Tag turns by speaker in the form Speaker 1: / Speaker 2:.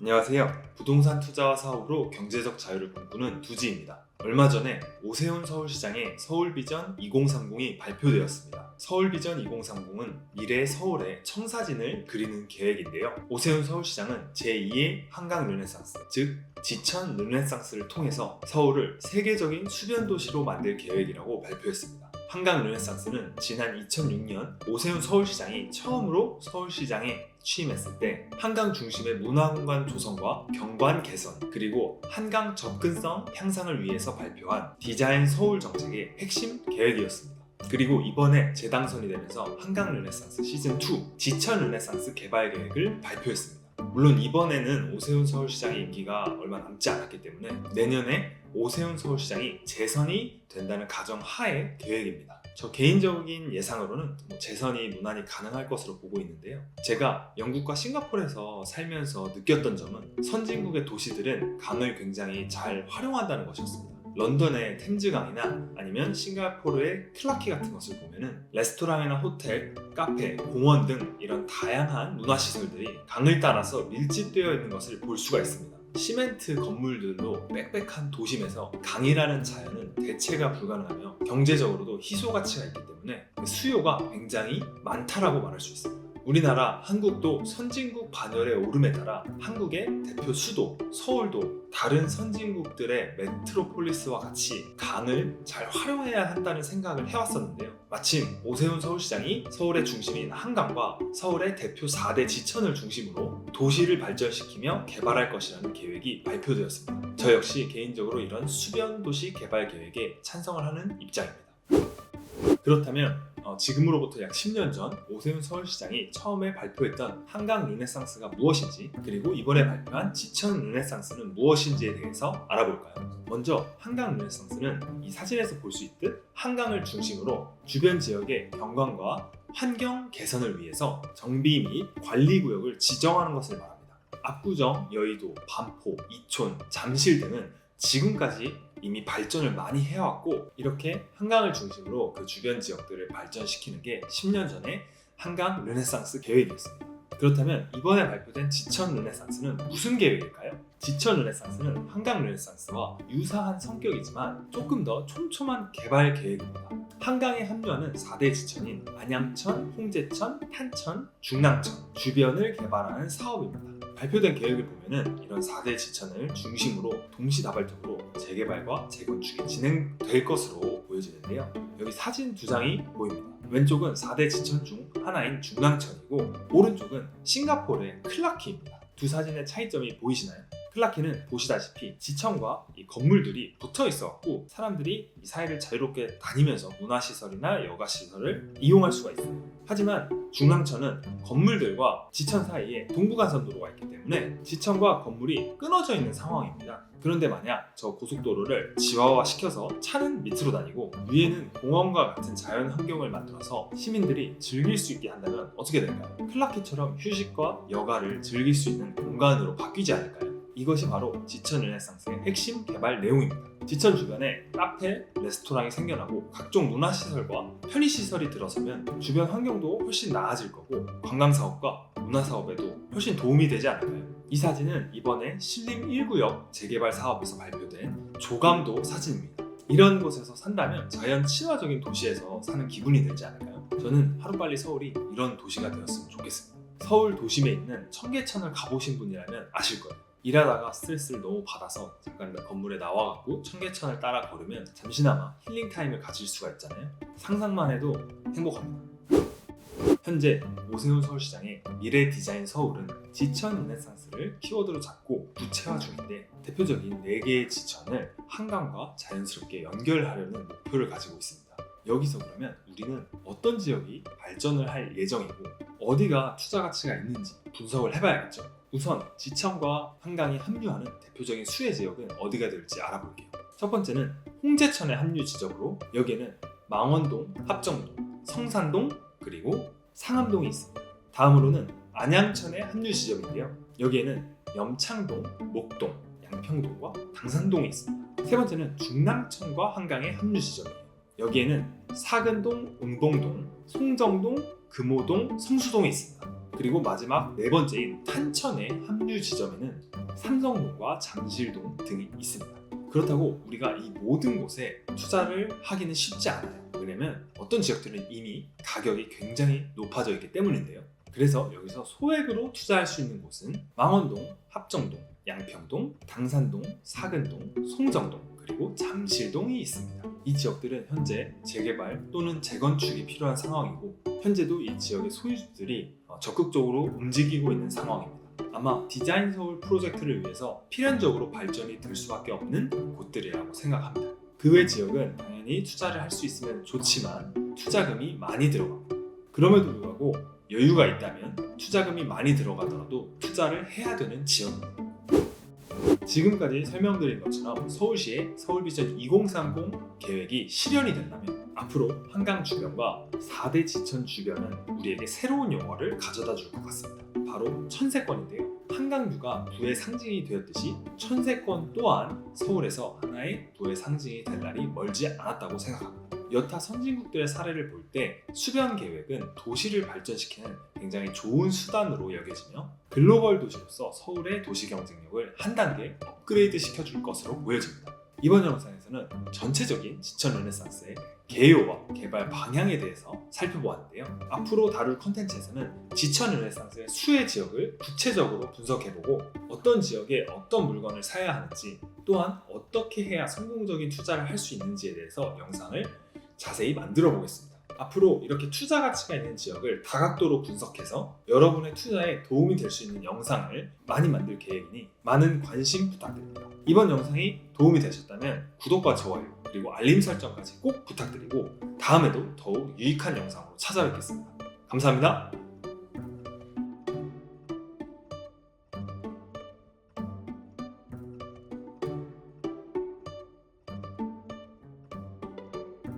Speaker 1: 안녕하세요. 부동산 투자와 사업으로 경제적 자유를 꿈꾸는 두지입니다. 얼마 전에 오세훈 서울시장의 서울비전 2030이 발표되었습니다. 서울비전 2030은 미래 서울의 청사진을 그리는 계획인데요. 오세훈 서울시장은 제2의 한강 르네상스, 즉 지천 르네상스를 통해서 서울을 세계적인 수변 도시로 만들 계획이라고 발표했습니다. 한강 르네상스는 지난 2006년 오세훈 서울시장이 처음으로 서울시장에 취임했을 때 한강 중심의 문화공간 조성과 경관 개선 그리고 한강 접근성 향상을 위해서 발표한 디자인 서울 정책의 핵심 계획이었습니다. 그리고 이번에 재당선이 되면서 한강 르네상스 시즌2 지천 르네상스 개발 계획을 발표했습니다. 물론 이번에는 오세훈 서울시장의 임기가 얼마 남지 않았기 때문에 내년에 오세훈 서울시장이 재선이 된다는 가정 하에 계획입니다. 저 개인적인 예상으로는 뭐 재선이 무난히 가능할 것으로 보고 있는데요. 제가 영국과 싱가포르에서 살면서 느꼈던 점은 선진국의 도시들은 강을 굉장히 잘 활용한다는 것이었습니다. 런던의 템즈강이나 아니면 싱가포르의 클라키 같은 것을 보면은 레스토랑이나 호텔, 카페, 공원 등 이런 다양한 문화시설들이 강을 따라서 밀집되어 있는 것을 볼 수가 있습니다. 시멘트 건물들로 빽빽한 도심에서 강이라는 자연은 대체가 불가능하며 경제적으로도 희소 가치가 있기 때문에 그 수요가 굉장히 많다라고 말할 수 있습니다. 우리나라 한국도 선진국 반열에 오름에 따라 한국의 대표 수도 서울도 다른 선진국들의 메트로폴리스와 같이 강을 잘 활용해야 한다는 생각을 해왔었는데요. 마침 오세훈 서울시장이 서울의 중심인 한강과 서울의 대표 4대 지천을 중심으로 도시를 발전시키며 개발할 것이라는 계획이 발표되었습니다. 저 역시 개인적으로 이런 수변 도시 개발 계획에 찬성을 하는 입장입니다. 그렇다면 어, 지금으로부터 약 10년 전 오세훈 서울시장이 처음에 발표했던 한강 르네상스가 무엇인지 그리고 이번에 발표한 지천 르네상스는 무엇인지에 대해서 알아볼까요? 먼저 한강 르네상스는 이 사진에서 볼 수 있듯 한강을 중심으로 주변 지역의 경관과 환경 개선을 위해서 정비 및 관리 구역을 지정하는 것을 말합니다. 압구정, 여의도, 반포, 이촌, 잠실 등은 지금까지 이미 발전을 많이 해왔고 이렇게 한강을 중심으로 그 주변 지역들을 발전시키는 게 10년 전에 한강 르네상스 계획이었습니다. 그렇다면 이번에 발표된 지천 르네상스는 무슨 계획일까요? 지천 르네상스는 한강 르네상스와 유사한 성격이지만 조금 더 촘촘한 개발 계획입니다. 한강에 합류하는 4대 지천인 안양천, 홍제천, 탄천, 중랑천 주변을 개발하는 사업입니다. 발표된 계획을 보면은 이런 4대 지천을 중심으로 동시다발적으로 재개발과 재건축이 진행될 것으로 보여지는데요. 여기 사진 두 장이 보입니다. 왼쪽은 4대 지천 중 하나인 중랑천이고 오른쪽은 싱가포르의 클라키입니다. 두 사진의 차이점이 보이시나요? 클라키는 보시다시피 지천과 이 건물들이 붙어 있어갖고 사람들이 이 사이를 자유롭게 다니면서 문화시설이나 여가시설을 이용할 수가 있어요. 하지만 중랑천은 건물들과 지천 사이에 동부간선 도로가 있기 때문에 지천과 건물이 끊어져 있는 상황입니다. 그런데 만약 저 고속도로를 지화화 시켜서 차는 밑으로 다니고 위에는 공원과 같은 자연 환경을 만들어서 시민들이 즐길 수 있게 한다면 어떻게 될까요? 클라키처럼 휴식과 여가를 즐길 수 있는 공간으로 바뀌지 않을까요? 이것이 바로 지천 르네상스의 핵심 개발 내용입니다. 지천 주변에 카페, 레스토랑이 생겨나고 각종 문화시설과 편의시설이 들어서면 주변 환경도 훨씬 나아질 거고 관광사업과 문화사업에도 훨씬 도움이 되지 않을까요? 이 사진은 이번에 신림 1구역 재개발 사업에서 발표된 조감도 사진입니다. 이런 곳에서 산다면 자연 친화적인 도시에서 사는 기분이 들지 않을까요? 저는 하루빨리 서울이 이런 도시가 되었으면 좋겠습니다. 서울 도심에 있는 청계천을 가보신 분이라면 아실 거예요. 일하다가 스트레스를 너무 받아서 잠깐 건물에 나와갖고 청계천을 따라 걸으면 잠시나마 힐링 타임을 가질 수가 있잖아요. 상상만 해도 행복합니다. 현재 오세훈 서울시장의 미래 디자인 서울은 지천 르네상스를 키워드로 잡고 구체화 중인데 대표적인 4개의 지천을 한강과 자연스럽게 연결하려는 목표를 가지고 있습니다. 여기서 그러면 우리는 어떤 지역이 발전을 할 예정이고 어디가 투자 가치가 있는지 분석을 해봐야겠죠. 우선 지천과 한강이 합류하는 대표적인 수혜 지역은 어디가 될지 알아볼게요. 첫 번째는 홍제천의 합류 지역으로 여기에는 망원동, 합정동, 성산동 그리고 상암동이 있습니다. 다음으로는 안양천의 합류 지점인데요. 여기에는 염창동, 목동, 양평동과 당산동이 있습니다. 세 번째는 중랑천과 한강의 합류 지점이에요. 여기에는 사근동, 은봉동, 송정동, 금호동, 성수동이 있습니다. 그리고 마지막 네 번째인 탄천의 합류 지점에는 삼성동과 잠실동 등이 있습니다. 그렇다고 우리가 이 모든 곳에 투자를 하기는 쉽지 않아요. 왜냐면 어떤 지역들은 이미 가격이 굉장히 높아져 있기 때문인데요. 그래서 여기서 소액으로 투자할 수 있는 곳은 망원동, 합정동, 양평동, 당산동, 사근동, 송정동, 그리고 잠실동이 있습니다. 이 지역들은 현재 재개발 또는 재건축이 필요한 상황이고 현재도 이 지역의 소유주들이 어, 적극적으로 움직이고 있는 상황입니다. 아마 디자인 서울 프로젝트를 위해서 필연적으로 발전이 될 수밖에 없는 곳들이라고 생각합니다. 그 외 지역은 당연히 투자를 할 수 있으면 좋지만 투자금이 많이 들어갑니다. 그럼에도 불구하고 여유가 있다면 투자금이 많이 들어가더라도 투자를 해야 되는 지역입니다. 지금까지 설명드린 것처럼 서울시의 서울비전 2030 계획이 실현이 된다면 앞으로 한강 주변과 4대 지천 주변은 우리에게 새로운 영화를 가져다 줄 것 같습니다. 바로 천세권인데요. 한강뷰가 부의 상징이 되었듯이 천세권 또한 서울에서 하나의 부의 상징이 될 날이 멀지 않았다고 생각합니다. 여타 선진국들의 사례를 볼 때 수변 계획은 도시를 발전시키는 굉장히 좋은 수단으로 여겨지며 글로벌 도시로서 서울의 도시 경쟁력을 한 단계 업그레이드 시켜줄 것으로 보여집니다. 이번 영상에서는 전체적인 지천 르네상스의 개요와 개발 방향에 대해서 살펴보았는데요. 앞으로 다룰 컨텐츠에서는 지천 르네상스의 수혜 지역을 구체적으로 분석해보고 어떤 지역에 어떤 물건을 사야 하는지 또한 어떻게 해야 성공적인 투자를 할 수 있는지에 대해서 영상을 자세히 만들어 보겠습니다. 앞으로 이렇게 투자 가치가 있는 지역을 다각도로 분석해서 여러분의 투자에 도움이 될 수 있는 영상을 많이 만들 계획이니 많은 관심 부탁드립니다. 이번 영상이 도움이 되셨다면 구독과 좋아요 그리고 알림 설정까지 꼭 부탁드리고 다음에도 더욱 유익한 영상으로 찾아뵙겠습니다. 감사합니다.